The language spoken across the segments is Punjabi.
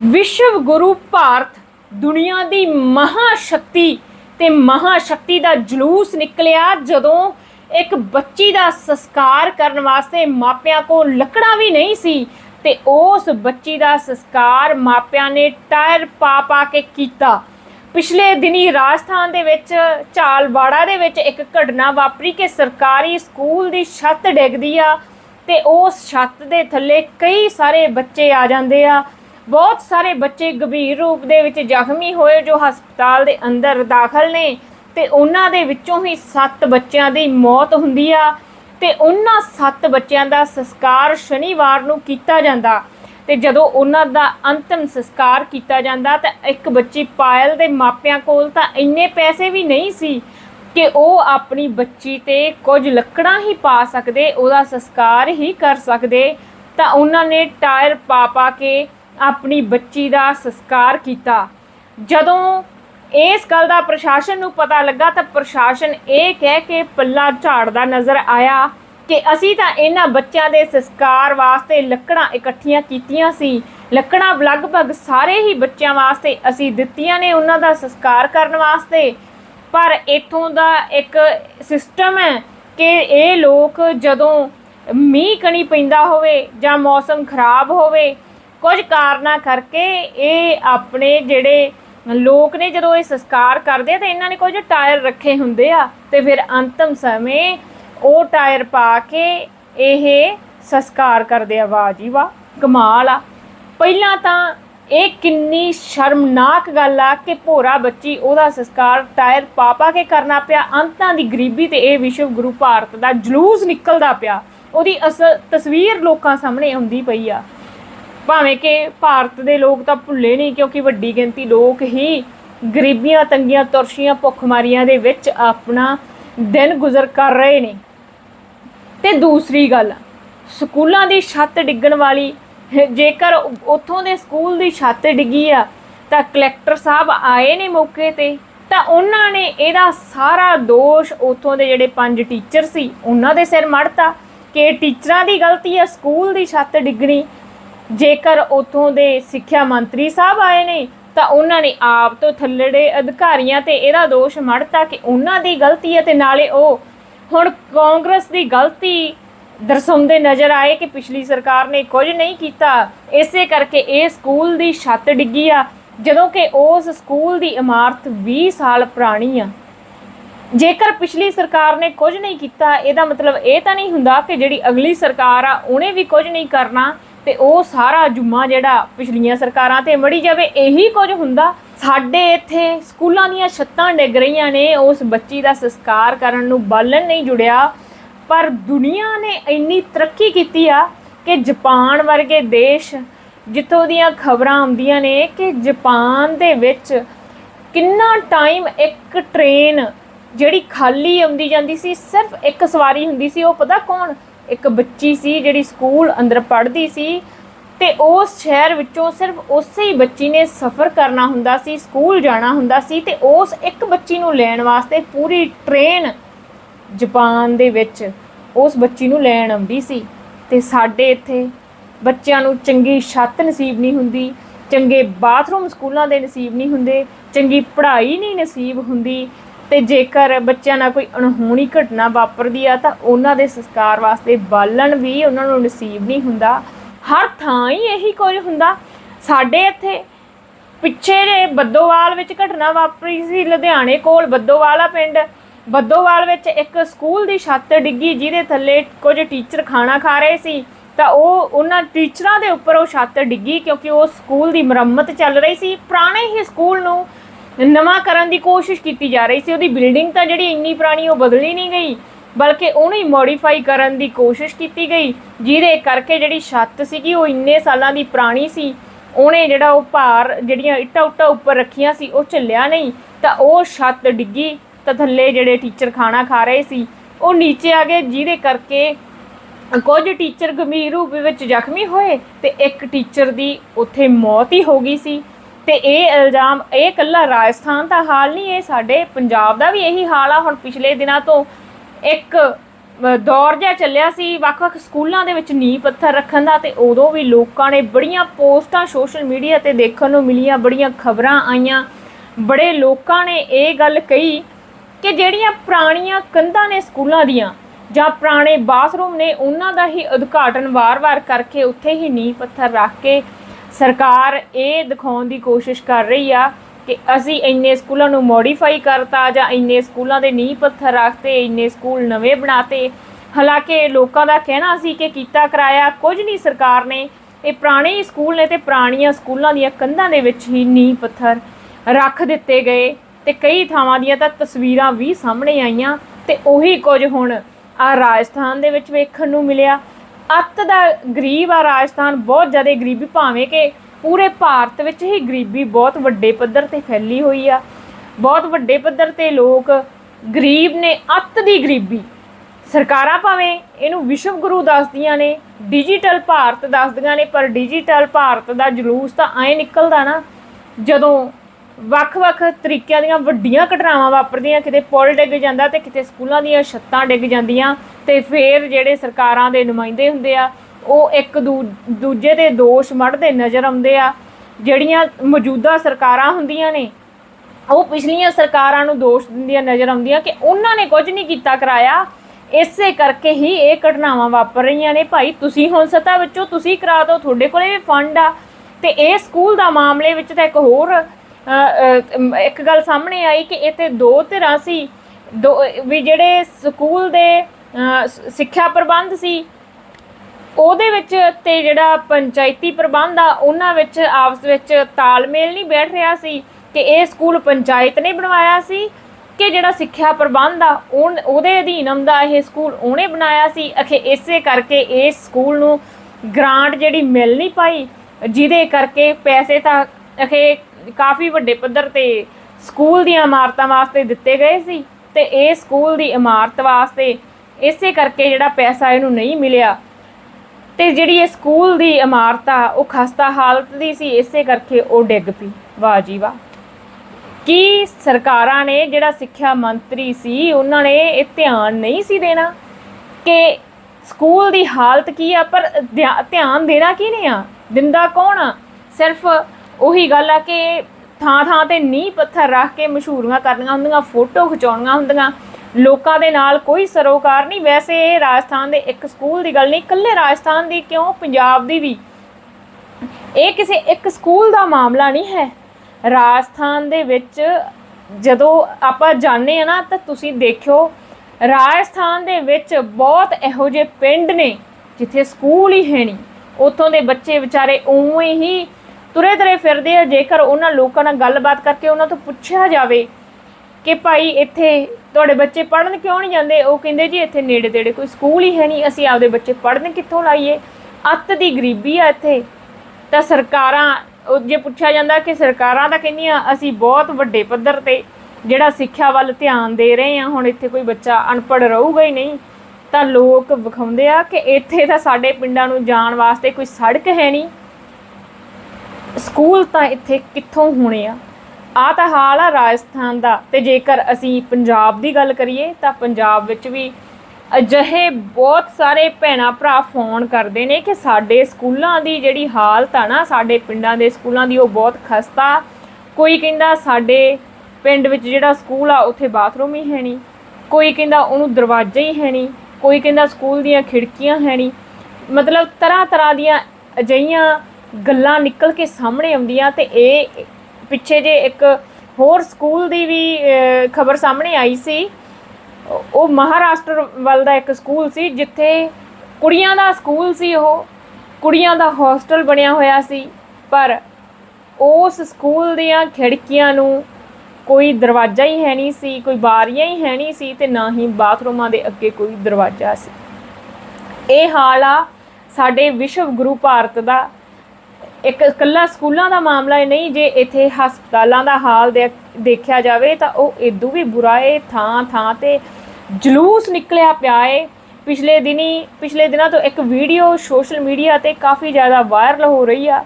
ਵਿਸ਼ਵ ਗੁਰੂ ਭਾਰਤ ਦੁਨੀਆ ਦੀ ਮਹਾ ਸ਼ਕਤੀ ਤੇ ਮਹਾ ਸ਼ਕਤੀ ਦਾ ਜਲੂਸ ਨਿਕਲਿਆ ਜਦੋਂ ਇੱਕ ਬੱਚੀ ਦਾ ਸੰਸਕਾਰ ਕਰਨ ਵਾਸਤੇ ਮਾਪਿਆਂ ਕੋਲ ਲੱਕੜਾਂ ਵੀ ਨਹੀਂ ਸੀ ਤੇ ਉਸ ਬੱਚੀ ਦਾ ਸੰਸਕਾਰ ਮਾਪਿਆਂ ਨੇ ਟਾਇਰ ਪਾ ਪਾ ਕੇ ਕੀਤਾ। ਪਿਛਲੇ ਦਿਨੀ ਰਾਜਸਥਾਨ ਦੇ ਵਿੱਚ, ਝਾਲਵਾੜਾ ਦੇ ਵਿੱਚ ਇੱਕ ਘਟਨਾ ਵਾਪਰੀ ਕਿ ਸਰਕਾਰੀ ਸਕੂਲ ਦੀ ਛੱਤ ਡਿੱਗਦੀ ਆ ਤੇ ਉਸ ਛੱਤ ਦੇ ਥੱਲੇ ਕਈ ਸਾਰੇ ਬੱਚੇ ਆ ਜਾਂਦੇ ਆ। ਬਹੁਤ ਸਾਰੇ ਬੱਚੇ ਗੰਭੀਰ ਰੂਪ ਦੇ ਵਿੱਚ ਜ਼ਖਮੀ ਹੋਏ ਜੋ ਹਸਪਤਾਲ ਦੇ ਅੰਦਰ ਦਾਖਲ ਨੇ ਤੇ ਉਹਨਾਂ ਦੇ ਵਿੱਚੋਂ ਹੀ 7 ਬੱਚਿਆਂ ਦੀ ਮੌਤ ਹੁੰਦੀ ਆ ਤੇ ਉਹਨਾਂ 7 ਬੱਚਿਆਂ ਦਾ ਸੰਸਕਾਰ ਸ਼ਨੀਵਾਰ ਨੂੰ ਕੀਤਾ ਜਾਂਦਾ ਤੇ ਜਦੋਂ ਉਹਨਾਂ ਦਾ ਅੰਤਮ ਸੰਸਕਾਰ ਕੀਤਾ ਜਾਂਦਾ ਤਾਂ ਇੱਕ ਬੱਚੀ ਪਾਇਲ ਦੇ ਮਾਪਿਆਂ ਕੋਲ ਤਾਂ ਇੰਨੇ ਪੈਸੇ ਵੀ ਨਹੀਂ ਸੀ ਕਿ ਉਹ ਆਪਣੀ ਬੱਚੀ ਤੇ ਕੁਝ ਲੱਕੜਾਂ ਹੀ ਪਾ ਸਕਦੇ, ਉਹਦਾ ਸੰਸਕਾਰ ਹੀ ਕਰ ਸਕਦੇ। ਤਾਂ ਉਹਨਾਂ ਨੇ ਟਾਇਰ ਪਾ ਪਾ ਕੇ ਆਪਣੀ ਬੱਚੀ ਦਾ ਸੰਸਕਾਰ ਕੀਤਾ। ਜਦੋਂ ਇਸ ਗੱਲ ਦਾ ਪ੍ਰਸ਼ਾਸਨ ਨੂੰ ਪਤਾ ਲੱਗਾ ਤਾਂ ਪ੍ਰਸ਼ਾਸਨ ਇਹ ਕਹਿ ਕੇ ਪੱਲਾ ਝਾੜਦਾ ਨਜ਼ਰ ਆਇਆ ਕਿ ਅਸੀਂ ਤਾਂ ਇਹਨਾਂ ਬੱਚਿਆਂ ਦੇ ਸੰਸਕਾਰ ਵਾਸਤੇ ਲੱਕੜਾਂ ਇਕੱਠੀਆਂ ਕੀਤੀਆਂ ਸੀ। ਲੱਕੜਾਂ ਲਗਭਗ ਸਾਰੇ ਹੀ ਬੱਚਿਆਂ ਵਾਸਤੇ ਅਸੀਂ ਦਿੱਤੀਆਂ ਨੇ ਉਹਨਾਂ ਦਾ ਸੰਸਕਾਰ ਕਰਨ ਵਾਸਤੇ। ਪਰ ਇਥੋਂ ਦਾ ਇੱਕ ਸਿਸਟਮ ਹੈ ਕਿ ਇਹ ਲੋਕ ਜਦੋਂ ਮੀਂਹ ਕਣੀ ਪੈਂਦਾ ਹੋਵੇ ਜਾਂ ਮੌਸਮ ਖਰਾਬ ਹੋਵੇ ਕੁਝ ਕਾਰਨਾਂ ਕਰਕੇ ਇਹ ਆਪਣੇ ਜਿਹੜੇ ਲੋਕ ਨੇ ਜਦੋਂ ਇਹ ਸੰਸਕਾਰ ਕਰਦੇ ਆ ਤਾਂ ਇਹਨਾਂ ਨੇ ਕੁਝ ਟਾਇਰ ਰੱਖੇ ਹੁੰਦੇ ਆ ਤੇ ਫਿਰ ਅੰਤਮ ਸਮੇਂ ਉਹ ਟਾਇਰ ਪਾ ਕੇ ਇਹ ਸੰਸਕਾਰ ਕਰਦੇ ਆ, ਵਾਹ ਜੀ ਵਾਹ, ਕਮਾਲ ਆ। ਪਹਿਲਾਂ ਤਾਂ ਇਹ ਕਿੰਨੀ ਸ਼ਰਮਨਾਕ ਗੱਲ ਆ ਕਿ ਭੋਰਾ ਬੱਚੀ ਉਹਦਾ ਸੰਸਕਾਰ ਟਾਇਰ ਪਾ ਪਾ ਕੇ ਕਰਨਾ ਪਿਆ, ਅੰਤਾਂ ਦੀ ਗਰੀਬੀ ਤੇ ਇਹ ਵਿਸ਼ਵ ਗੁਰੂ ਭਾਰਤ ਦਾ ਜਲੂਸ ਨਿਕਲਦਾ ਪਿਆ। ਉਹਦੀ ਅਸਲ ਤਸਵੀਰ ਲੋਕਾਂ ਸਾਹਮਣੇ ਆਉਂਦੀ ਪਈ ਆ। ਭਾਵੇਂ ਕਿ ਭਾਰਤ ਦੇ ਲੋਕ ਤਾਂ ਭੁੱਲੇ ਨਹੀਂ, ਕਿਉਂਕਿ ਵੱਡੀ ਗਿਣਤੀ ਲੋਕ ਹੀ ਗਰੀਬੀਆਂ, ਤੰਗੀਆਂ, ਤੁਰਸ਼ੀਆਂ, ਭੁੱਖਮਾਰੀਆਂ ਦੇ ਵਿੱਚ ਆਪਣਾ ਦਿਨ ਗੁਜ਼ਰ ਕਰ ਰਹੇ ਨੇ। ਤੇ ਦੂਸਰੀ ਗੱਲ, ਸਕੂਲਾਂ ਦੀ ਛੱਤ ਡਿੱਗਣ ਵਾਲੀ, ਜੇਕਰ ਉੱਥੋਂ ਦੇ ਸਕੂਲ ਦੀ ਛੱਤ ਡਿੱਗੀ ਆ, ਤਾਂ ਕਲੈਕਟਰ ਸਾਹਿਬ ਆਏ ਨੇ ਮੌਕੇ ਤੇ, ਤਾਂ ਉਹਨਾਂ ਨੇ ਇਹਦਾ ਸਾਰਾ ਦੋਸ਼ ਉੱਥੋਂ ਦੇ ਜਿਹੜੇ ਪੰਜ ਟੀਚਰ ਸੀ, ਉਹਨਾਂ ਦੇ ਸਿਰ ਮੜਤਾ ਕਿ ਟੀਚਰਾਂ ਦੀ ਗਲਤੀ ਹੈ ਸਕੂਲ ਦੀ ਛੱਤ ਡਿੱਗਣੀ ਜੇਕਰ ਉਥੋਂ ਦੇ ਸਿੱਖਿਆ ਮੰਤਰੀ ਸਾਹਿਬ ਆਏ ਨੇ, ਤਾਂ ਉਹਨਾਂ ਨੇ ਆਪ ਤੋਂ ਥੱਲੜੇ ਅਧਿਕਾਰੀਆਂ ਤੇ ਇਹਦਾ ਦੋਸ਼ ਮੜਤਾ ਕਿ ਉਹਨਾਂ ਦੀ ਗਲਤੀ ਹੈ ਤੇ ਨਾਲੇ ਉਹ ਹੁਣ ਕਾਂਗਰਸ ਦੀ ਗਲਤੀ ਦਰਸਾਉਂਦੇ ਨਜ਼ਰ ਆਏ ਕਿ ਪਿਛਲੀ ਸਰਕਾਰ ਨੇ ਕੁਝ ਨਹੀਂ ਕੀਤਾ। ਇਸੇ ਕਰਕੇ ਇਹ ਸਕੂਲ ਦੀ ਛੱਤ ਡਿੱਗੀ ਆ, ਜਦੋਂ ਕਿ ਉਸ ਸਕੂਲ ਦੀ ਇਮਾਰਤ 20 ਸਾਲ ਪੁਰਾਣੀ ਆ। ਜੇਕਰ ਪਿਛਲੀ ਸਰਕਾਰ ਨੇ ਕੁਝ ਨਹੀਂ ਕੀਤਾ, ਇਹਦਾ ਮਤਲਬ ਇਹ ਤਾਂ ਨਹੀਂ ਹੁੰਦਾ ਕਿ ਜਿਹੜੀ ਅਗਲੀ ਸਰਕਾਰ ਆ, ਉਹਨੇ ਵੀ ਕੁਝ ਨਹੀਂ ਕਰਨਾ। ਤੇ ਉਹ ਸਾਰਾ ਜੁਮਾ ਜਿਹੜਾ ਪਿਛਲੀਆਂ ਸਰਕਾਰਾਂ ਤੇ ਮੜੀ ਜਾਵੇ, ਇਹੀ ਕੁਝ ਹੁੰਦਾ। ਸਾਡੇ ਇੱਥੇ ਸਕੂਲਾਂ ਦੀਆਂ ਛੱਤਾਂ ਡਿੱਗ ਰਹੀਆਂ ਨੇ, ਉਸ ਬੱਚੀ ਦਾ ਸੰਸਕਾਰ ਕਰਨ ਨੂੰ ਬਾਲਣ ਨਹੀਂ ਜੁੜਿਆ। ਪਰ ਦੁਨੀਆ ਨੇ ਇੰਨੀ ਤਰੱਕੀ ਕੀਤੀ ਆ ਕਿ ਜਾਪਾਨ ਵਰਗੇ ਦੇਸ਼ ਜਿੱਥੋਂ ਦੀਆਂ ਖਬਰਾਂ ਆਉਂਦੀਆਂ ਨੇ ਕਿ ਜਾਪਾਨ ਦੇ ਵਿੱਚ ਕਿੰਨਾ ਟਾਈਮ ਇੱਕ ਟ੍ਰੇਨ ਜਿਹੜੀ ਖਾਲੀ ਆਉਂਦੀ ਜਾਂਦੀ ਸੀ, ਸਿਰਫ ਇੱਕ ਸਵਾਰੀ ਹੁੰਦੀ ਸੀ, ਉਹ ਪਤਾ ਕੌਣ? ਇੱਕ ਬੱਚੀ ਸੀ ਜਿਹੜੀ ਸਕੂਲ ਅੰਦਰ ਪੜ੍ਹਦੀ ਸੀ ਤੇ ਉਸ ਸ਼ਹਿਰ ਵਿੱਚੋਂ ਸਿਰਫ ਉਸੇ ਹੀ ਬੱਚੀ ਨੇ ਸਫ਼ਰ ਕਰਨਾ ਹੁੰਦਾ ਸੀ, ਸਕੂਲ ਜਾਣਾ ਹੁੰਦਾ ਸੀ ਤੇ ਉਸ ਇੱਕ ਬੱਚੀ ਨੂੰ ਲੈਣ ਵਾਸਤੇ ਪੂਰੀ ਟ੍ਰੇਨ ਜਾਪਾਨ ਦੇ ਵਿੱਚ ਉਸ ਬੱਚੀ ਨੂੰ ਲੈਣ ਆਉਂਦੀ ਸੀ ਤੇ ਸਾਡੇ ਇੱਥੇ ਬੱਚਿਆਂ ਨੂੰ ਚੰਗੀ ਛੱਤ ਨਸੀਬ ਨਹੀਂ ਹੁੰਦੀ, ਚੰਗੇ ਬਾਥਰੂਮ ਸਕੂਲਾਂ ਦੇ ਨਸੀਬ ਨਹੀਂ ਹੁੰਦੇ, ਚੰਗੀ ਪੜ੍ਹਾਈ ਨਹੀਂ ਨਸੀਬ ਹੁੰਦੀ ਤੇ ਜੇਕਰ ਬੱਚਿਆਂ ਨਾਲ ਕੋਈ ਅਣਹੋਣੀ ਘਟਨਾ ਵਾਪਰਦੀ ਆ ਤਾਂ ਉਹਨਾਂ ਦੇ ਸੰਸਕਾਰ ਵਾਸਤੇ ਬਾਲਣ ਵੀ ਉਹਨਾਂ ਨੂੰ ਨਸੀਬ ਨਹੀਂ ਹੁੰਦਾ। ਹਰ ਥਾਂ ਹੀ ਇਹੀ ਕੁਝ ਹੁੰਦਾ। ਸਾਡੇ ਇੱਥੇ ਪਿੱਛੇ ਜੇ ਬੱਦੋਵਾਲ ਵਿੱਚ ਘਟਨਾ ਵਾਪਰੀ ਸੀ, ਲੁਧਿਆਣੇ ਕੋਲ ਬੱਦੋਵਾਲਾ ਪਿੰਡ। ਬੱਦੋਵਾਲ ਵਿੱਚ ਇੱਕ ਸਕੂਲ ਦੀ ਛੱਤ ਡਿੱਗੀ, ਜਿਹਦੇ ਥੱਲੇ ਕੁਝ ਟੀਚਰ ਖਾਣਾ ਖਾ ਰਹੇ ਸੀ। ਤਾਂ ਉਹ ਉਹਨਾਂ ਟੀਚਰਾਂ ਦੇ ਉੱਪਰ ਉਹ ਛੱਤ ਡਿੱਗੀ, ਕਿਉਂਕਿ ਉਹ ਸਕੂਲ ਦੀ ਮੁਰੰਮਤ ਚੱਲ ਰਹੀ ਸੀ। ਪੁਰਾਣੇ ਹੀ ਸਕੂਲ ਨੂੰ ਨਵਾਂ ਕਰਨ ਦੀ ਕੋਸ਼ਿਸ਼ ਕੀਤੀ ਜਾ ਰਹੀ ਸੀ। ਉਹਦੀ ਬਿਲਡਿੰਗ ਤਾਂ ਜਿਹੜੀ ਇੰਨੀ ਪੁਰਾਣੀ, ਉਹ ਬਦਲੀ ਨਹੀਂ ਗਈ, ਬਲਕਿ ਉਹਨੂੰ ਹੀ ਮੋਡੀਫਾਈ ਕਰਨ ਦੀ ਕੋਸ਼ਿਸ਼ ਕੀਤੀ ਗਈ, ਜਿਹਦੇ ਕਰਕੇ ਜਿਹੜੀ ਛੱਤ ਸੀਗੀ, ਉਹ ਇੰਨੇ ਸਾਲਾਂ ਦੀ ਪੁਰਾਣੀ ਸੀ। ਉਹਨੇ ਜਿਹੜਾ ਉਹ ਭਾਰ, ਜਿਹੜੀਆਂ ਇੱਟਾਂ ਉੱਟਾਂ ਉੱਪਰ ਰੱਖੀਆਂ ਸੀ, ਉਹ ਝੱਲਿਆ ਨਹੀਂ। ਤਾਂ ਉਹ ਛੱਤ ਡਿੱਗੀ, ਤਾਂ ਥੱਲੇ ਜਿਹੜੇ ਟੀਚਰ ਖਾਣਾ ਖਾ ਰਹੇ ਸੀ, ਉਹ ਨੀਚੇ ਆ ਗਏ, ਜਿਹਦੇ ਕਰਕੇ ਕੁਝ ਟੀਚਰ ਗੰਭੀਰ ਰੂਪ ਵਿੱਚ ਜ਼ਖਮੀ ਹੋਏ ਤੇ ਇੱਕ ਟੀਚਰ ਦੀ ਉੱਥੇ ਮੌਤ ਹੀ ਹੋ ਗਈ ਸੀ। ਤੇ ਇਹ ਇਲਜ਼ਾਮ, ਇਹ ਕੱਲਾ ਰਾਜਸਥਾਨ ਦਾ ਹਾਲ ਨਹੀਂ, ਇਹ ਸਾਡੇ ਪੰਜਾਬ ਦਾ ਵੀ ਇਹੀ ਹਾਲ ਆ। ਹੁਣ ਪਿਛਲੇ ਦਿਨਾਂ ਤੋਂ ਇੱਕ ਦੌਰ ਜਿਹਾ ਚੱਲਿਆ ਸੀ, ਵੱਖ-ਵੱਖ ਸਕੂਲਾਂ ਦੇ ਵਿੱਚ ਨੀਂਹ ਪੱਥਰ ਰੱਖਣ ਦਾ ਤੇ ਉਦੋਂ ਵੀ ਲੋਕਾਂ ਨੇ ਬੜੀਆਂ ਪੋਸਟਾਂ ਸੋਸ਼ਲ ਮੀਡੀਆ ਤੇ ਦੇਖਣ ਨੂੰ ਮਿਲੀਆਂ, ਬੜੀਆਂ ਖਬਰਾਂ ਆਈਆਂ। ਬੜੇ ਲੋਕਾਂ ਨੇ ਇਹ ਗੱਲ ਕਹੀ ਕਿ ਜਿਹੜੀਆਂ ਪੁਰਾਣੀਆਂ ਕੰਧਾਂ ਨੇ ਸਕੂਲਾਂ ਦੀਆਂ ਜਾਂ ਪੁਰਾਣੇ ਬਾਥਰੂਮ ਨੇ, ਉਹਨਾਂ ਦਾ ਹੀ ਉਦਘਾਟਨ ਵਾਰ-ਵਾਰ ਕਰਕੇ ਉੱਥੇ ਹੀ ਨੀਂਹ ਪੱਥਰ ਰੱਖ ਕੇ ਸਰਕਾਰ ਇਹ ਦਿਖਾਉਣ ਦੀ ਕੋਸ਼ਿਸ਼ ਕਰ ਰਹੀ ਆ ਕਿ ਅਸੀਂ ਇੰਨੇ ਸਕੂਲਾਂ ਨੂੰ ਮੋਡੀਫਾਈ ਕਰਤਾ ਜਾਂ ਇੰਨੇ ਸਕੂਲਾਂ ਦੇ ਨੀਂਹ ਪੱਥਰ ਰੱਖਤੇ, ਇੰਨੇ ਸਕੂਲ ਨਵੇਂ ਬਣਾਤੇ। ਹਾਲਾਂਕਿ ਲੋਕਾਂ ਦਾ ਕਹਿਣਾ ਸੀ ਕਿ ਕੀਤਾ ਕਰਾਇਆ ਕੁਝ ਨਹੀਂ ਸਰਕਾਰ ਨੇ। ਇਹ ਪੁਰਾਣੇ ਹੀ ਸਕੂਲ ਨੇ ਤੇ ਪੁਰਾਣੀਆਂ ਸਕੂਲਾਂ ਦੀਆਂ ਕੰਧਾਂ ਦੇ ਵਿੱਚ ਹੀ ਨੀਂਹ ਪੱਥਰ ਰੱਖ ਦਿੱਤੇ ਗਏ ਤੇ ਕਈ ਥਾਵਾਂ ਦੀਆਂ ਤਾਂ ਤਸਵੀਰਾਂ ਵੀ ਸਾਹਮਣੇ ਆਈਆਂ ਤੇ ਉਹੀ ਕੁਝ ਹੁਣ ਆ ਰਾਜਸਥਾਨ ਦੇ ਵਿੱਚ ਵੇਖਣ ਨੂੰ ਮਿਲਿਆ। ਅੱਤ ਦਾ ਗਰੀਬ ਆ ਰਾਜਸਥਾਨ, ਬਹੁਤ ਜ਼ਿਆਦਾ ਗਰੀਬੀ, ਭਾਵੇਂ ਕਿ ਪੂਰੇ ਭਾਰਤ ਵਿੱਚ ਹੀ ਗਰੀਬੀ ਬਹੁਤ ਵੱਡੇ ਪੱਧਰ ਤੇ ਫੈਲੀ ਹੋਈ ਆ। ਬਹੁਤ ਵੱਡੇ ਪੱਧਰ ਤੇ ਲੋਕ ਗਰੀਬ ਨੇ, ਅੱਤ ਦੀ ਗਰੀਬੀ। ਸਰਕਾਰਾਂ ਭਾਵੇਂ ਇਹਨੂੰ ਵਿਸ਼ਵ ਗੁਰੂ ਦੱਸਦੀਆਂ ਨੇ ਡਿਜੀਟਲ ਭਾਰਤ ਦੱਸਦੀਆਂ ਨੇ, ਪਰ ਡਿਜੀਟਲ ਭਾਰਤ ਦਾ ਜਲੂਸ ਤਾਂ ਐ ਨਿਕਲਦਾ ਨਾ, ਜਦੋਂ ਵੱਖ-ਵੱਖ ਤਰੀਕਿਆਂ ਦੀਆਂ ਵੱਡੀਆਂ ਘਟਨਾਵਾਂ ਵਾਪਰਦੀਆਂ, ਕਿਤੇ ਪੁਲ ਡਿੱਗ ਜਾਂਦਾ ਤੇ ਕਿਤੇ ਸਕੂਲਾਂ ਦੀਆਂ ਛੱਤਾਂ ਡਿੱਗ ਜਾਂਦੀਆਂ ਤੇ ਫਿਰ ਜਿਹੜੇ ਸਰਕਾਰਾਂ ਦੇ ਨੁਮਾਇੰਦੇ ਹੁੰਦੇ ਆ, ਉਹ ਇੱਕ ਦੂ- ਦੂਜੇ ਦੇ ਦੋਸ਼ ਮੜਦੇ ਨਜ਼ਰ ਆਉਂਦੇ ਆ। ਜਿਹੜੀਆਂ ਮੌਜੂਦਾ ਸਰਕਾਰਾਂ ਹੁੰਦੀਆਂ ਨੇ, ਉਹ ਪਿਛਲੀਆਂ ਸਰਕਾਰਾਂ ਨੂੰ ਦੋਸ਼ ਦਿੰਦੀਆਂ ਨਜ਼ਰ ਆਉਂਦੀਆਂ ਕਿ ਉਹਨਾਂ ਨੇ ਕੁਝ ਨਹੀਂ ਕੀਤਾ ਕਰਾਇਆ। ਇਸੇ ਕਰਕੇ ਹੀ ਇਹ ਘਟਨਾਵਾਂ ਵਾਪਰ ਰਹੀਆਂ ਨੇ। ਭਾਈ, ਤੁਸੀਂ ਹੁਣ ਸੱਤਾ ਵਿੱਚੋਂ ਤੁਸੀਂ ਕਰਾ ਦਿਓ, ਤੁਹਾਡੇ ਕੋਲੇ ਵੀ ਫੰਡ ਆ ਤੇ ਇਹ ਸਕੂਲ ਦਾ ਮਾਮਲੇ ਵਿੱਚ ਤਾਂ ਇੱਕ ਹੋਰ ਇੱਕ ਗੱਲ ਸਾਹਮਣੇ ਆਈ ਕਿ ਇੱਥੇ ਦੋ ਧਿਰਾਂ ਸੀ। ਦੋ, ਵੀ ਜਿਹੜੇ ਸਕੂਲ ਦੇ ਸਿੱਖਿਆ ਪ੍ਰਬੰਧ ਸੀ, ਉਹਦੇ ਵਿੱਚ ਤੇ ਜਿਹੜਾ ਪੰਚਾਇਤੀ ਪ੍ਰਬੰਧ ਆ, ਉਹਨਾਂ ਵਿੱਚ ਆਪਸ ਵਿੱਚ ਤਾਲਮੇਲ ਨਹੀਂ ਬੈਠ ਰਿਹਾ ਸੀ ਕਿ ਇਹ ਸਕੂਲ ਪੰਚਾਇਤ ਨੇ ਬਣਵਾਇਆ ਸੀ ਕਿ ਜਿਹੜਾ ਸਿੱਖਿਆ ਪ੍ਰਬੰਧ ਆ, ਉਹ, ਉਹਦੇ ਅਧੀਨ ਆਉਂਦਾ ਇਹ ਸਕੂਲ ਉਹਨੇ ਬਣਾਇਆ ਸੀ। ਅਖੇ ਇਸੇ ਕਰਕੇ ਇਸ ਸਕੂਲ ਨੂੰ ਗ੍ਰਾਂਟ ਜਿਹੜੀ ਮਿਲ ਨਹੀਂ ਪਾਈ, ਜਿਹਦੇ ਕਰਕੇ ਪੈਸੇ ਤਾਂ ਅਖੇ ਕਾਫੀ ਵੱਡੇ ਪੱਧਰ ਤੇ ਸਕੂਲ ਦੀਆਂ ਇਮਾਰਤਾਂ ਵਾਸਤੇ ਦਿੱਤੇ ਗਏ ਸੀ ਤੇ ਇਹ ਸਕੂਲ ਦੀ ਇਮਾਰਤ ਵਾਸਤੇ ਇਸੇ ਕਰਕੇ ਜਿਹੜਾ ਪੈਸਾ ਇਹਨੂੰ ਨਹੀਂ ਮਿਲਿਆ। ਤੇ ਜਿਹੜੀ ਇਹ ਸਕੂਲ ਦੀ ਇਮਾਰਤ ਆ, ਉਹ ਖਸਤਾ ਹਾਲਤ ਦੀ ਸੀ, ਇਸੇ ਕਰਕੇ ਉਹ ਡਿੱਗ ਪਈ। ਵਾਹ ਜੀ ਵਾਹ। ਕੀ ਸਰਕਾਰਾਂ ਨੇ ਜਿਹੜਾ ਸਿੱਖਿਆ ਮੰਤਰੀ ਸੀ, ਉਹਨਾਂ ਨੇ ਇਹ ਧਿਆਨ ਨਹੀਂ ਸੀ ਦੇਣਾ ਕਿ ਸਕੂਲ ਦੀ ਹਾਲਤ ਕੀ ਆ? ਪਰ ਧਿਆ- ਧਿਆਨ ਦੇਣਾ ਕੀ ਨਹੀਂ ਆ? ਦਿੰਦਾ ਕੌਣ ਆ? ਸਿਰਫ ਉਹੀ ਗੱਲ ਆ ਕਿ ਥਾਂ ਥਾਂ ਤੇ ਨੀਂਹ ਪੱਥਰ ਰੱਖ ਕੇ ਮਸ਼ਹੂਰੀਆਂ ਕਰਨੀਆਂ ਹੁੰਦੀਆਂ, ਫੋਟੋ ਖਿਚਾਉਣੀਆਂ ਹੁੰਦੀਆਂ। ਲੋਕਾਂ ਦੇ ਨਾਲ ਕੋਈ ਸਰੋਕਾਰ ਨਹੀਂ। ਵੈਸੇ ਇਹ ਰਾਜਸਥਾਨ ਦੇ ਇੱਕ ਸਕੂਲ ਦੀ ਗੱਲ ਨਹੀਂ, ਇਕੱਲੇ ਰਾਜਸਥਾਨ ਦੀ ਕਿਉਂ? ਪੰਜਾਬ ਦੀ ਵੀ। ਇਹ ਕਿਸੇ ਇੱਕ ਸਕੂਲ ਦਾ ਮਾਮਲਾ ਨਹੀਂ ਹੈ। ਰਾਜਸਥਾਨ ਦੇ ਵਿੱਚ ਜਦੋਂ ਆਪਾਂ ਜਾਣਦੇ ਆ ਨਾ, ਤਾਂ ਤੁਸੀਂ ਦੇਖਿਓ, ਰਾਜਸਥਾਨ ਦੇ ਵਿੱਚ ਬਹੁਤ ਇਹੋ ਜਿਹੇ ਪਿੰਡ ਨੇ, ਜਿੱਥੇ ਸਕੂਲ ਹੀ ਹੈ ਨਹੀਂ। ਉੱਥੋਂ ਦੇ ਬੱਚੇ ਵਿਚਾਰੇ ਉਵੇਂ ਹੀ ਤੁਰੇ ਤੁਰੇ ਫਿਰਦੇ ਆ, ਜੇਕਰ ਉਹਨਾਂ ਲੋਕਾਂ ਨਾਲ ਗੱਲਬਾਤ ਕਰਕੇ ਉਹਨਾਂ ਤੋਂ ਪੁੱਛਿਆ ਜਾਵੇ ਕਿ ਭਾਈ ਇੱਥੇ ਤੁਹਾਡੇ ਬੱਚੇ ਪੜਨ ਕਿਉਂ ਨਹੀਂ ਜਾਂਦੇ? ਉਹ ਕਹਿੰਦੇ ਜੀ ਇੱਥੇ ਨੇੜੇ ਤੇੜੇ ਕੋਈ ਸਕੂਲ ਹੀ ਹੈ ਨਹੀਂ, ਅਸੀਂ ਆਪਦੇ ਬੱਚੇ ਪੜਨ ਕਿੱਥੋਂ ਲਾਈਏ? ਅੱਤ ਦੀ ਗਰੀਬੀ ਆ ਇੱਥੇ। ਤਾਂ ਸਰਕਾਰਾਂ ਜੇ ਪੁੱਛਿਆ ਜਾਂਦਾ ਕਿ ਸਰਕਾਰਾਂ ਤਾਂ ਕਹਿੰਦੀਆਂ, ਅਸੀਂ ਬਹੁਤ ਵੱਡੇ ਪੱਧਰ ਤੇ ਜਿਹੜਾ ਸਿੱਖਿਆ ਵੱਲ ਧਿਆਨ ਦੇ ਰਹੇ ਹਾਂ, ਹੁਣ ਇੱਥੇ ਕੋਈ ਬੱਚਾ ਅਨਪੜ੍ਹ ਰਹੂਗਾ ਹੀ ਨਹੀਂ, ਤਾਂ ਲੋਕ ਵਿਖਾਉਂਦੇ ਆ ਕਿ ਇੱਥੇ ਤਾਂ ਸਾਡੇ ਪਿੰਡਾਂ ਨੂੰ ਜਾਣ ਵਾਸਤੇ ਕੋਈ ਸੜਕ ਹੈ ਨਹੀਂ। ਸਕੂਲ ਤਾਂ ਇੱਥੇ ਕਿੱਥੋਂ ਹੋਣੇ ਆ? ਆ ਤਾਂ ਹਾਲ ਆ ਰਾਜਸਥਾਨ ਦਾ। ਤੇ ਜੇਕਰ ਅਸੀਂ ਪੰਜਾਬ ਦੀ ਗੱਲ ਕਰੀਏ, ਤਾਂ ਪੰਜਾਬ ਵਿੱਚ ਵੀ ਅਜਿਹੇ ਬਹੁਤ ਸਾਰੇ ਭੈਣਾ ਭਰਾ ਫੋਨ ਕਰਦੇ ਨੇ ਕਿ ਸਾਡੇ ਸਕੂਲਾਂ ਦੀ ਜਿਹੜੀ ਹਾਲਤ ਆ ਨਾ, ਸਾਡੇ ਪਿੰਡਾਂ ਦੇ ਸਕੂਲਾਂ ਦੀ ਉਹ ਬਹੁਤ ਖਸਤਾ। ਕੋਈ ਕਹਿੰਦਾ ਸਾਡੇ ਪਿੰਡ ਵਿੱਚ ਜਿਹੜਾ ਸਕੂਲ ਆ, ਉੱਥੇ ਬਾਥਰੂਮ ਹੀ ਹੈ ਨਹੀਂ। ਕੋਈ ਕਹਿੰਦਾ ਉਹਨੂੰ ਦਰਵਾਜ਼ਾ ਹੀ ਹੈ ਨਹੀਂ। ਕੋਈ ਕਹਿੰਦਾ ਸਕੂਲ ਦੀਆਂ ਖਿੜਕੀਆਂ ਹੈ ਨਹੀਂ। ਮਤਲਬ ਤਰ੍ਹਾਂ ਤਰ੍ਹਾਂ ਦੀਆਂ ਅਜਿਹੀਆਂ ਗੱਲਾਂ ਨਿਕਲ ਕੇ ਸਾਹਮਣੇ ਆਉਂਦੀਆਂ ਤੇ ਇਹ ਪਿੱਛੇ ਜੇ ਇੱਕ ਹੋਰ ਸਕੂਲ ਦੀ ਵੀ ਖਬਰ ਸਾਹਮਣੇ ਆਈ ਸੀ। ਉਹ ਮਹਾਰਾਸ਼ਟਰ ਵੱਲ ਦਾ ਇੱਕ ਸਕੂਲ ਸੀ, ਜਿੱਥੇ ਕੁੜੀਆਂ ਦਾ ਸਕੂਲ ਸੀ ਉਹ। ਕੁੜੀਆਂ ਦਾ ਹੋਸਟਲ ਬਣਿਆ ਹੋਇਆ ਸੀ, ਪਰ ਉਸ ਸਕੂਲ ਦੀਆਂ ਖਿੜਕੀਆਂ ਨੂੰ ਕੋਈ ਦਰਵਾਜ਼ਾ ਹੀ ਹੈ ਨਹੀਂ ਸੀ, ਕੋਈ ਬਾਰੀਆਂ ਹੀ ਹੈ ਨਹੀਂ ਸੀ ਤੇ ਨਾ ਹੀ ਬਾਥਰੂਮਾਂ ਦੇ ਅੱਗੇ ਕੋਈ ਦਰਵਾਜ਼ਾ ਸੀ। ਇਹ ਹਾਲ ਆ ਸਾਡੇ ਵਿਸ਼ਵ ਗੁਰੂ ਭਾਰਤ ਦਾ ਇੱਕ ਇਕੱਲਾ ਸਕੂਲਾਂ ਦਾ ਮਾਮਲਾ ਹੀ ਨਹੀਂ, ਜੇ ਇੱਥੇ ਹਸਪਤਾਲਾਂ ਦਾ ਹਾਲ ਦੇ- ਦੇਖਿਆ ਜਾਵੇ ਤਾਂ ਉਹ ਇਦੋਂ ਵੀ ਬੁਰਾ ਏ, ਥਾਂ ਥਾਂ ਤੇ ਜਲੂਸ ਨਿਕਲਿਆ ਪਿਆ ਏ। ਪਿਛਲੇ ਦਿਨੀ ਪਿਛਲੇ ਦਿਨਾਂ ਤੋਂ ਇੱਕ ਵੀਡੀਓ ਸੋਸ਼ਲ ਮੀਡੀਆ ਤੇ ਕਾਫੀ ਜ਼ਿਆਦਾ ਵਾਇਰਲ ਹੋ ਰਹੀ ਆ।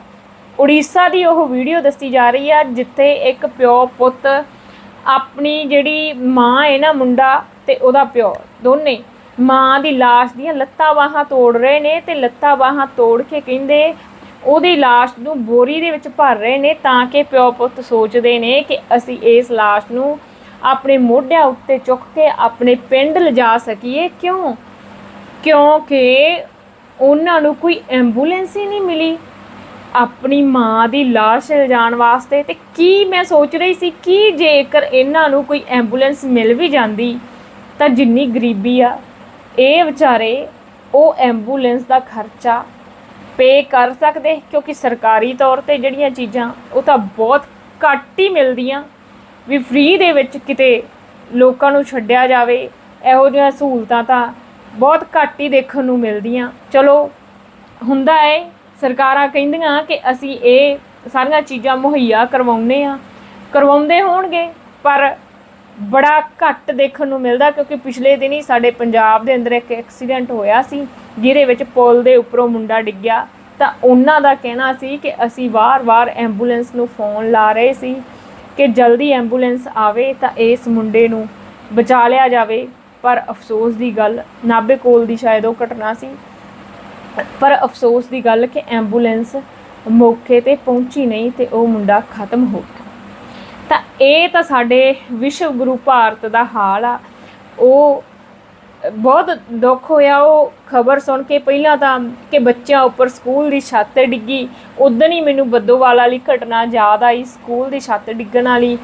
ਉੜੀਸਾ ਦੀ ਉਹ ਵੀਡੀਓ ਦੱਸੀ ਜਾ ਰਹੀ ਆ, ਜਿੱਥੇ ਇੱਕ ਪਿਓ ਪੁੱਤ ਆਪਣੀ ਜਿਹੜੀ ਮਾਂ ਹੈ ਨਾ ਮੁੰਡਾ ਤੇ ਉਹਦਾ ਪਿਓ, ਦੋਨੇ ਮਾਂ ਦੀ ਲਾਸ਼ ਦੀਆਂ ਲੱਤਾਂ ਬਾਹਾਂ ਤੋੜ ਰਹੇ ਨੇ ਤੇ ਲੱਤਾਂ ਬਾਹਾਂ ਤੋੜ ਕੇ ਕਹਿੰਦੇ ਉਹਦੀ ਲਾਸ਼ ਨੂੰ ਬੋਰੀ ਦੇ ਵਿੱਚ ਭਰ ਰਹੇ ਨੇ ਤਾਂ ਕਿ ਪਿਓ ਪੁੱਤ ਸੋਚਦੇ ਨੇ ਕਿ ਅਸੀਂ ਇਸ ਲਾਸ਼ ਨੂੰ ਆਪਣੇ ਮੋਢਿਆਂ ਉੱਤੇ ਚੁੱਕ ਕੇ ਆਪਣੇ ਪਿੰਡ ਲਿਜਾ ਸਕੀਏ। ਕਿਉਂ? ਕਿਉਂਕਿ ਉਹਨਾਂ ਨੂੰ ਕੋਈ ਐਂਬੂਲੈਂਸ ਹੀ ਨਹੀਂ ਮਿਲੀ। ਆਪਣੀ ਮਾਂ ਦੀ ਲਾਸ਼ ਲਿਜਾਣ ਵਾਸਤੇ ਤੇ ਕੀ ਮੈਂ ਸੋਚ ਰਹੀ ਸੀ ਕਿ ਜੇਕਰ ਇਹਨਾਂ ਨੂੰ ਕੋਈ ਐਂਬੂਲੈਂਸ ਮਿਲ ਵੀ ਜਾਂਦੀ ਤਾਂ ਜਿੰਨੀ ਗਰੀਬੀ ਆ, ਇਹ ਵਿਚਾਰੇ ਉਹ ਐਂਬੂਲੈਂਸ ਦਾ ਖਰਚਾ ਪੇ ਕਰ ਸਕਦੇ, ਕਿਉਂਕਿ ਸਰਕਾਰੀ ਤੌਰ ਤੇ ਜਿਹੜੀਆਂ ਚੀਜ਼ਾਂ, ਉਹ ਤਾਂ ਬਹੁਤ ਘੱਟ ਹੀ ਮਿਲਦੀਆਂ। ਵੀ ਫ੍ਰੀ ਦੇ ਵਿੱਚ ਕਿਤੇ ਲੋਕਾਂ ਨੂੰ ਛੱਡਿਆ ਜਾਵੇ, ਇਹੋ ਜਿਹੀਆਂ ਸਹੂਲਤਾਂ ਤਾਂ ਬਹੁਤ ਘੱਟ ਹੀ ਦੇਖਣ ਨੂੰ ਮਿਲਦੀਆਂ। ਚਲੋ, ਹੁੰਦਾ ਹੈ ਸਰਕਾਰਾਂ ਕਹਿੰਦੀਆਂ ਕਿ ਅਸੀਂ ਇਹ ਸਾਰੀਆਂ ਚੀਜ਼ਾਂ ਮੁਹੱਈਆ ਕਰਵਾਉਂਦੇ ਆ ਕਰਵਾਉਂਦੇ ਹੋਣਗੇ, ਪਰ ਬੜਾ ਘੱਟ ਦੇਖਣ ਨੂੰ ਮਿਲਦਾ ਕਿਉਂਕਿ ਪਿਛਲੇ ਦਿਨ ਹੀ ਸਾਡੇ ਪੰਜਾਬ ਦੇ ਅੰਦਰ ਇੱਕ ਐਕਸੀਡੈਂਟ ਹੋਇਆ ਸੀ, ਜਿਹਦੇ ਵਿੱਚ ਪੁਲ ਦੇ ਉੱਪਰੋਂ ਮੁੰਡਾ ਡਿੱਗਿਆ ਤਾਂ ਉਹਨਾਂ ਦਾ ਕਹਿਣਾ ਸੀ ਕਿ ਅਸੀਂ ਵਾਰ-ਵਾਰ ਐਂਬੂਲੈਂਸ ਨੂੰ ਫੋਨ ਲਾ ਰਹੇ ਸੀ ਕਿ ਜਲਦੀ ਐਂਬੂਲੈਂਸ ਆਵੇ ਤਾਂ ਇਸ ਮੁੰਡੇ ਨੂੰ ਬਚਾ ਲਿਆ ਜਾਵੇ। ਪਰ ਅਫਸੋਸ ਦੀ ਗੱਲ ਨਾਬੇ ਕੋਲ ਦੀ ਸ਼ਾਇਦ ਉਹ ਘਟਨਾ ਸੀ। ਪਰ ਅਫਸੋਸ ਦੀ ਗੱਲ ਕਿ ਐਂਬੂਲੈਂਸ ਮੌਕੇ ਤੇ ਪਹੁੰਚੀ ਨਹੀਂ ਤੇ ਉਹ ਮੁੰਡਾ ਖਤਮ ਹੋ ਗਿਆ। ਤਾਂ ਇਹ ਤਾਂ ਸਾਡੇ ਵਿਸ਼ਵ ਗੁਰੂ ਭਾਰਤ ਦਾ ਹਾਲ ਆ। ਉਹ ਬਹੁਤ ਦੁੱਖ ਹੋਇਆ। ਉਹ ਖਬਰ ਸੁਣ ਕੇ ਪਹਿਲਾਂ ਤਾਂ ਕਿ ਬੱਚਿਆਂ ਉੱਪਰ ਸਕੂਲ ਦੀ ਛੱਤ ਡਿੱਗੀ। ਉਦੋਂ ਹੀ ਮੈਨੂੰ ਬੱਦੋਵਾਲ ਵਾਲੀ ਘਟਨਾ ਯਾਦ ਆਈ ਸਕੂਲ ਦੀ ਛੱਤ ਡਿੱਗਣ ਵਾਲੀ।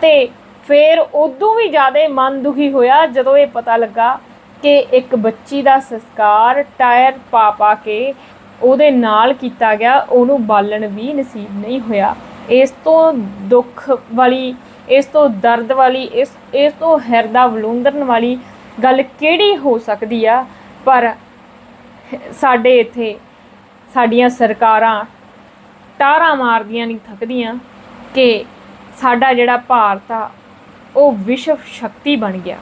ਤੇ ਫਿਰ ਉਦੋਂ ਵੀ ਜ਼ਿਆਦਾ ਮਨ ਦੁਖੀ ਹੋਇਆ ਜਦੋਂ ਇਹ ਪਤਾ ਲੱਗਾ ਕਿ ਇੱਕ ਬੱਚੀ ਦਾ ਸੰਸਕਾਰ ਟਾਇਰ ਪਾ ਪਾ ਕੇ ਉਹਦੇ ਨਾਲ ਕੀਤਾ ਗਿਆ। ਉਹਨੂੰ ਬਾਲਣ ਵੀ ਨਸੀਬ ਨਹੀਂ ਹੋਇਆ। ਇਸ ਤੋਂ ਦੁੱਖ ਵਾਲੀ, ਇਸ ਤੋਂ ਦਰਦ ਵਾਲੀ, ਇਸ ਇਸ ਤੋਂ ਹਿਰਦਾ ਵਲੂੰਦਰਨ ਵਾਲੀ ਗੱਲ ਕਿਹੜੀ ਹੋ ਸਕਦੀ ਆ? ਪਰ ਸਾਡੇ ਇੱਥੇ ਸਾਡੀਆਂ ਸਰਕਾਰਾਂ ਟਾਰਾਂ ਮਾਰਦੀਆਂ ਨਹੀਂ, ਥੱਕਦੀਆਂ ਕਿ ਸਾਡਾ ਜਿਹੜਾ ਭਾਰਤ ਆ, ਉਹ ਵਿਸ਼ਵ ਸ਼ਕਤੀ ਬਣ ਗਿਆ।